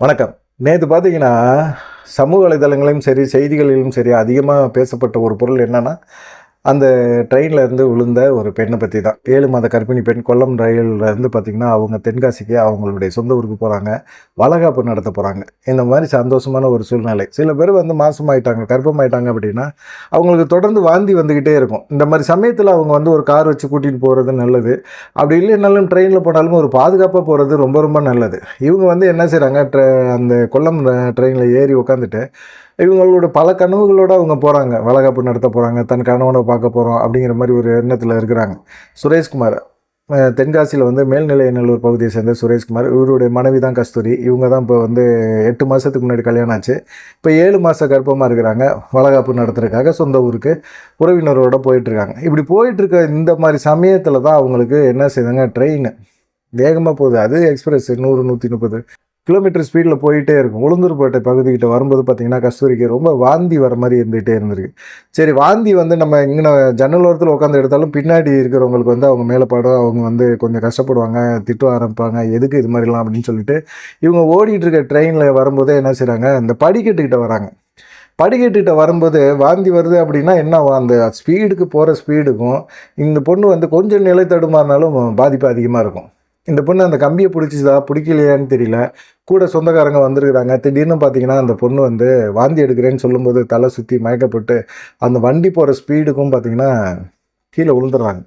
வணக்கம். நேற்று பார்த்தீங்கன்னா சமூக வலைதளங்களையும் சரி செய்திகளிலும் சரி அதிகமாக பேசப்பட்ட ஒரு பொருள் என்னன்னா அந்த ட்ரெயினில் இருந்து விழுந்த ஒரு பெண்ணை பற்றி தான் ஏழு மாத கர்ப்பிணி பெண் கொல்லம் ரயிலில் இருந்து பார்த்திங்கன்னா அவங்க தென்காசிக்கு அவங்களுடைய சொந்த ஊருக்கு போகிறாங்க வளகாப்பு நடத்த போகிறாங்க இந்த மாதிரி சந்தோஷமான ஒரு சூழ்நிலை. சில பேர் வந்து மாசமாயிட்டாங்க கர்ப்பமாயிட்டாங்க அப்படின்னா அவங்களுக்கு தொடர்ந்து வாந்தி வந்துக்கிட்டே இருக்கும். இந்த மாதிரி சமயத்தில் அவங்க வந்து ஒரு கார் வச்சு கூட்டிகிட்டு போகிறது நல்லது. அப்படி இல்லைனாலும் ட்ரெயினில் போனாலும் ஒரு பாதுகாப்பாக போகிறது ரொம்ப ரொம்ப நல்லது. இவங்க வந்து என்ன செய்கிறாங்க ட்ர அந்த கொல்லம் ட்ரெயினில் ஏறி உட்காந்துட்டு இவங்களோட பல கனவுகளோடு அவங்க போகிறாங்க வளகாப்பு நடத்த போகிறாங்க தன் கணவனை பார்க்க போகிறோம் அப்படிங்கிற மாதிரி ஒரு எண்ணத்தில் இருக்கிறாங்க. சுரேஷ்குமார் தென்காசியில் வந்து மேல்நிலையநல்லூர் பகுதியை சேர்ந்த சுரேஷ்குமார் இவருடைய மனைவி தான் கஸ்தூரி. இவங்க தான் இப்போ வந்து எட்டு மாதத்துக்கு முன்னாடி கல்யாணம் ஆச்சு. இப்போ ஏழு மாத கர்ப்பமாக இருக்கிறாங்க. வளகாப்பு நடத்துறதுக்காக சொந்த ஊருக்கு உறவினரோட போயிட்டுருக்காங்க. இப்படி போயிட்டுருக்க இந்த மாதிரி சமயத்தில் தான் அவங்களுக்கு என்ன செய்தாங்க ட்ரெயின் வேகமாக போகுது. அது எக்ஸ்பிரஸ் நூறு நூற்றி முப்பது. கிலோமீட்டர் ஸ்பீடில் போயிட்டே இருக்கும். உளுந்தூர்பேட்டை பகுதிக்கிட்ட வரும்போது பார்த்தீங்கன்னா கஸ்தூரிக்கு ரொம்ப வாந்தி வர மாதிரி இருந்துகிட்டே இருந்திருக்கு. சரி வாந்தி வந்து நம்ம இங்கே ஜன்னலோரத்தில் உட்காந்து எடுத்தாலும் பின்னாடி இருக்கிறவங்களுக்கு வந்து அவங்க மேலே படம் அவங்க வந்து கொஞ்சம் கஷ்டப்படுவாங்க திட்டு ஆரம்பிப்பாங்க எதுக்கு இது மாதிரிலாம் அப்படின்னு சொல்லிட்டு இவங்க ஓடிட்டு இருக்க ட்ரெயினில் வரும்போதே என்ன செய்கிறாங்க இந்த படிக்கட்டுக்கிட்ட வராங்க. படிக்கட்டுக்கிட்ட வரும்போது வாந்தி வருது அப்படின்னா என்ன ஆகும்? அந்த ஸ்பீடுக்கு போகிற ஸ்பீடுக்கும் இந்த பொண்ணு வந்து கொஞ்சம் நிலை தடுமாறினாலும் பாதிப்பு அதிகமாக இருக்கும். இந்த பொண்ணு அந்த கம்பியை பிடிச்சிதா? பிடிக்கலையான்னு தெரியல. கூட சொந்தக்காரங்க வந்திருக்கிறாங்க. திடீர்னு பார்த்தீங்கன்னா அந்த பொண்ணு வந்து வாந்தி எடுக்கிறேன்னு சொல்லும்போது தலை சுற்றி மயக்கப்பட்டு அந்த வண்டி போகிற ஸ்பீடுக்கும் பார்த்தீங்கன்னா கீழே விழுந்துடுறாங்க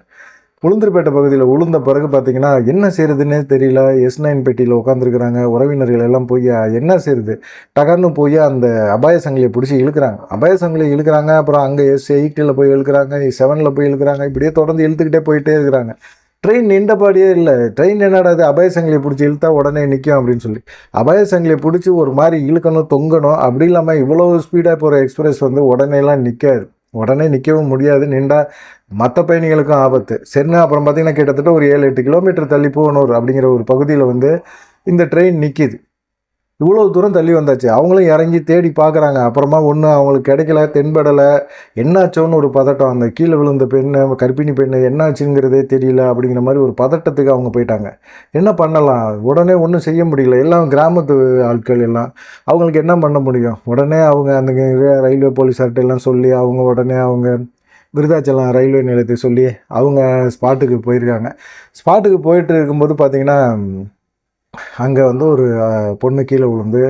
உளுந்தூர்பேட்டை பகுதியில் உளுந்த பிறகு பார்த்தீங்கன்னா என்ன செய்யறதுன்னே தெரியல. எஸ் நைன் பெட்டியில் உட்காந்துருக்குறாங்க உறவினர்கள் எல்லாம் போய் என்ன செய்யுது டகர்னு போய் அந்த அபாய சங்கிலியை பிடிச்சி இழுக்கிறாங்க. அபாய சங்கிலியை இழுக்கிறாங்க. அப்புறம் அங்கே எஸ் எயிட்டில் போய் இழுக்கிறாங்க. செவனில் போய் இழுக்கிறாங்க. இப்படியே தொடர்ந்து இழுத்துக்கிட்டே போயிட்டே இருக்கிறாங்க. ட்ரெயின் நின்றபாடியே இல்லை. ட்ரெயின் என்னடா அது அபாய சங்கிலியை பிடிச்சி இழுத்தா உடனே நிற்கும் அப்படின்னு சொல்லி. அபாய சங்கிலியை பிடிச்சி ஒரு மாதிரி இழுக்கணும் தொங்கணும். அப்படி இல்லாமல் இவ்வளோ ஸ்பீடாக போகிற எக்ஸ்பிரஸ் வந்து உடனேலாம் நிற்காது உடனே நிற்கவும் முடியாது. நின்றா மற்ற பயணிகளுக்கும் ஆபத்து. சரிண்ணா அப்புறம் பார்த்திங்கன்னா கிட்டத்தட்ட ஒரு ஏழு எட்டு கிலோமீட்டர் தள்ளி போகணும் அப்படிங்கிற ஒரு பகுதியில் வந்து இந்த ட்ரெயின் நிற்கிது இவ்வளோ தூரம் தள்ளி வந்தாச்சு. அவங்களும் இறங்கி தேடி பார்க்குறாங்க. அப்புறமா ஒன்றும் அவங்களுக்கு கிடைக்கல தென்படலை. என்னாச்சோன்னு ஒரு பதட்டம். அந்த கீழே விழுந்த பெண்ணு கர்ப்பிணி பெண்ணு என்னாச்சுங்கிறதே தெரியல அப்படிங்கிற மாதிரி ஒரு பதட்டத்துக்கு அவங்க போயிட்டாங்க. என்ன பண்ணலாம்? உடனே ஒன்றும் செய்ய முடியல. எல்லாம் கிராமத்து ஆட்கள் எல்லாம். அவங்களுக்கு என்ன பண்ண முடியும்? உடனே அவங்க அந்த ரயில்வே போலீஸார்ட்ட எல்லாம் சொல்லி அவங்க உடனே அவங்க விருதாச்சலம் ரயில்வே நிலையத்தை சொல்லி அவங்க ஸ்பாட்டுக்கு போயிருக்காங்க. ஸ்பாட்டுக்கு போயிட்டு இருக்கும்போது பார்த்திங்கன்னா அங்கே வந்து ஒரு பொண்ணு கீழே விழுந்து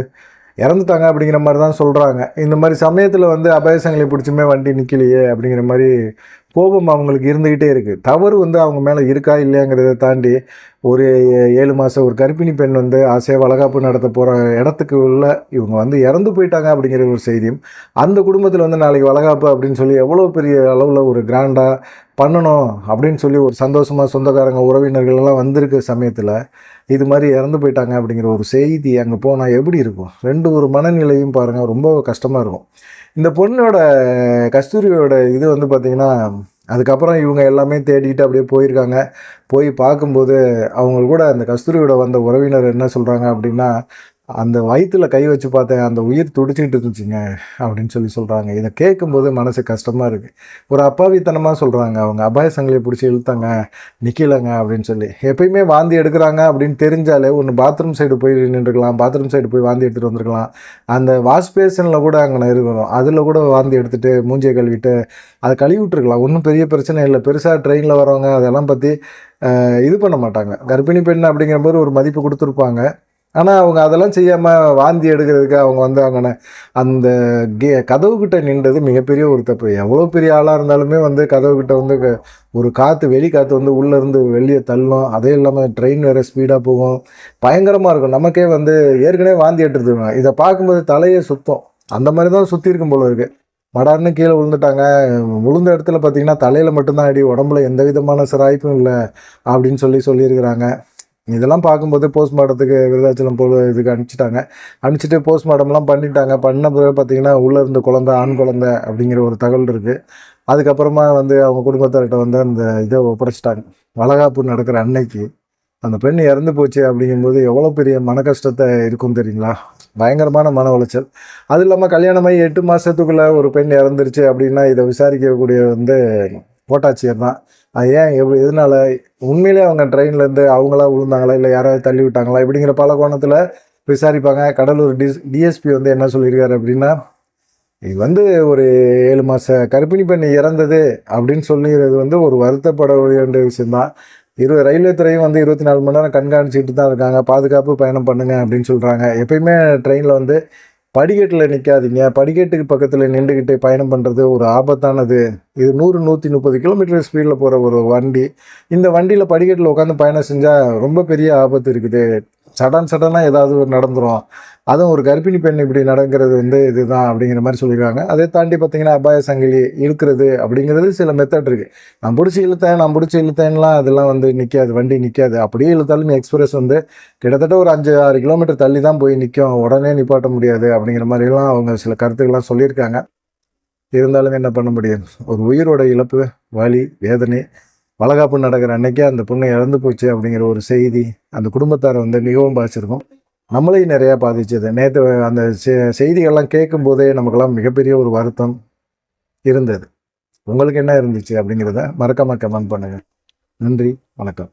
இறந்துட்டாங்க அப்படிங்கிற மாதிரி தான் சொல்கிறாங்க இந்த மாதிரி சமயத்தில் வந்து அபாயசங்களை பிடிச்சுமே வண்டி நிற்கலையே அப்படிங்கிற மாதிரி கோபம் அவங்களுக்கு இருந்துக்கிட்டே இருக்குது தவறு வந்து அவங்க மேலே இருக்கா இல்லையாங்கிறத தாண்டி ஒரு ஏழு மாதம் ஒரு கர்ப்பிணி பெண் வந்து ஆசையாக வளகாப்பு நடத்த போகிற இடத்துக்கு உள்ள இவங்க வந்து இறந்து போயிட்டாங்க அப்படிங்கிற ஒரு செய்தியும் அந்த குடும்பத்தில் வந்து நாளைக்கு வளகாப்பு அப்படின்னு சொல்லி எவ்வளோ பெரிய அளவில் ஒரு கிராண்டாக பண்ணணும் அப்படின்னு சொல்லி ஒரு சந்தோஷமாக சொந்தக்காரங்க உறவினர்கள்லாம் வந்திருக்க சமயத்தில் இது மாதிரி இறந்து போயிட்டாங்க அப்படிங்கிற ஒரு செய்தி அங்கே போனால் எப்படி இருக்கும்? ரெண்டு ஒரு மனநிலையும் பாருங்கள் ரொம்ப கஷ்டமாக இருக்கும். இந்த பொண்ணோட கஸ்தூரியோட இது வந்து பார்த்திங்கன்னா அதுக்கப்புறம் இவங்க எல்லாமே தேடிட்டு அப்படியே போயிருக்காங்க. போய் பார்க்கும்போது அவங்க கூட அந்த கஸ்தூரியோட வந்த உறவினர் என்ன சொல்கிறாங்க அப்படின்னா அந்த வயிற்றுல கை வச்சு பார்த்தேன் அந்த உயிர் துடிச்சிக்கிட்டு இருந்துச்சுங்க அப்படின்னு சொல்லி சொல்கிறாங்க இதை கேட்கும்போது மனசு கஷ்டமாக இருக்குது ஒரு அப்பாவித்தனமாக சொல்கிறாங்க அவங்க அபாய சங்கிலியை பிடிச்சி இழுத்தாங்க நிற்கலங்க அப்படின்னு சொல்லி. எப்பயுமே வாந்தி எடுக்கிறாங்க அப்படின்னு தெரிஞ்சாலே ஒன்று பாத்ரூம் சைடு போய் நின்றுக்கலாம் பாத்ரூம் சைடு போய் வாந்தி எடுத்துகிட்டு வந்திருக்கலாம். அந்த வாஷ் பேஷனில் கூட அங்கே இருக்கணும். அதில் கூட வாந்தி எடுத்துகிட்டு மூஞ்சியை கழுவிட்டு அதை கழுவி விட்டுருக்கலாம். ஒன்றும் பெரிய பிரச்சனை இல்லை. பெருசாக ட்ரெயினில் வரவங்க அதெல்லாம் பற்றி இது பண்ண மாட்டாங்க. கர்ப்பிணி பெண் அப்படிங்கிற மாதிரி ஒரு மதிப்பு கொடுத்துருப்பாங்க. ஆனால் அவங்க அதெல்லாம் செய்யாமல் வாந்தி எடுக்கிறதுக்கு அவங்க வந்து அவங்க அந்த கே கதவுக்கிட்ட நின்றது மிகப்பெரிய ஒரு தப்பு. எவ்வளோ பெரிய ஆளாக இருந்தாலுமே வந்து கதவுக்கிட்ட வந்து ஒரு காற்று வெளி காற்று வந்து உள்ளேருந்து வெளியே தள்ளும். அதே இல்லாமல் ட்ரெயின் வேறு ஸ்பீடாக போகும். பயங்கரமாக இருக்கும். நமக்கே வந்து ஏற்கனவே வாந்தி எடுத்துருவாங்க. இதை பார்க்கும்போது தலையே சுத்தம். அந்த மாதிரி தான் சுற்றி இருக்கும் போல இருக்குது மடார்னு கீழே விழுந்துட்டாங்க. விழுந்த இடத்துல பார்த்தீங்கன்னா தலையில் மட்டும்தான் அடி உடம்புல எந்த விதமான சிராய்ப்பும் இல்லை அப்படின்னு சொல்லி சொல்லியிருக்கிறாங்க. இதெல்லாம் பார்க்கும்போது போஸ்ட்மார்ட்டத்துக்கு விருதாச்சலம் போல் இதுக்கு அனுப்பிச்சிட்டாங்க. அனுப்பிச்சிட்டு போஸ்ட்மார்ட்டம்லாம் பண்ணிட்டாங்க. பண்ண பிறகு பார்த்தீங்கன்னா உள்ளே இருந்த குழந்தை ஆண் குழந்தை அப்படிங்கிற ஒரு தகவல் இருக்குது அதுக்கப்புறமா வந்து அவங்க குடும்பத்தார்கிட்ட வந்து அந்த இதை ஒப்படைச்சிட்டாங்க. வளகாப்பு நடக்கிற அன்னைக்கு அந்த பெண் இறந்து போச்சு அப்படிங்கும்போது எவ்வளோ பெரிய மன கஷ்டத்தை இருக்கும் தெரியுங்களா? பயங்கரமான மன உளைச்சல். அது இல்லாமல் கல்யாணமாகி எட்டு மாதத்துக்குள்ளே ஒரு பெண் இறந்துருச்சு அப்படின்னா இதை விசாரிக்கக்கூடிய வந்து கோட்டாட்சியர் தான் அது ஏன் எவ் எதனால? உண்மையிலே அவங்க ட்ரெயின்லேருந்து அவங்களா விழுந்தாங்களா? இல்லை யாராவது தள்ளி விட்டாங்களா? இப்படிங்கிற பல கோணத்தில் விசாரிப்பாங்க. கடலூர் டிஸ் டிஎஸ்பி வந்து என்ன சொல்லியிருக்காரு அப்படின்னா இது வந்து ஒரு ஏழு மாத கர்ப்பிணி பெண் இறந்தது அப்படின்னு சொல்லிடுறது வந்து ஒரு வருத்தப்பட வேண்டிய விஷயம்தான். இரு ரயில்வே துறையும் வந்து இருபத்தி நாலு மணி நேரம் கண்காணிச்சிட்டு தான் இருக்காங்க. பாதுகாப்பு பயணம் பண்ணுங்க அப்படின்னு சொல்கிறாங்க எப்பயுமே ட்ரெயினில் வந்து படிக்கட்டில் நிற்காதீங்க படிக்கட்டுக்கு பக்கத்தில் நின்றுக்கிட்டு பயணம் பண்ணுறது ஒரு ஆபத்தானது. இது நூறு நூற்றி முப்பது கிலோமீட்டர் ஸ்பீடில் போகிற ஒரு வண்டி. இந்த வண்டியில் படிக்கட்டில் உட்காந்து பயணம் செஞ்சால் ரொம்ப பெரிய ஆபத்து இருக்குது. சடன் சடனாக ஏதாவது ஒரு நடந்துடும் அதுவும் ஒரு கர்ப்பிணி பெண் இப்படி நடங்கிறது வந்து இதுதான் அப்படிங்கிற மாதிரி சொல்லியிருக்காங்க. அதை தாண்டி பார்த்தீங்கன்னா அபாய சங்கிலி இழுக்கிறது அப்படிங்கிறது சில மெத்தட் இருக்குது நான் பிடிச்சி இழுத்தேன் நான் பிடிச்சி இழுத்தேன்லாம் அதெல்லாம் வந்து நிற்காது வண்டி நிற்காது அப்படியே இழுத்தாலும் எக்ஸ்பிரஸ் வந்து கிட்டத்தட்ட ஒரு அஞ்சு ஆறு கிலோமீட்டர் தள்ளி தான் போய் நிற்கும் உடனே நிப்பாட்ட முடியாது அப்படிங்கிற மாதிரிலாம் அவங்க சில கருத்துக்கள்லாம் சொல்லியிருக்காங்க. இருந்தாலும் என்ன பண்ண முடியும்? ஒரு உயிரோட இழப்பு வலி வேதனை வளகாப்பு நடக்கிற அன்னைக்கே அந்த பொண்ணு இறந்து போச்சு அப்படிங்கிற ஒரு செய்தி அந்த குடும்பத்தாரை வந்து மிகவும் பாதிச்சிருக்கும். நம்மளையும் நிறையா பாதிச்சது. நேற்று அந்த செ- செய்திகள்லாம் கேட்கும் போதே நமக்கெல்லாம் மிகப்பெரிய ஒரு வருத்தம் இருந்தது. உங்களுக்கு என்ன இருந்துச்சு அப்படிங்கிறத மறக்காமல் கமெண்ட் பண்ணுங்கள் நன்றி. வணக்கம்.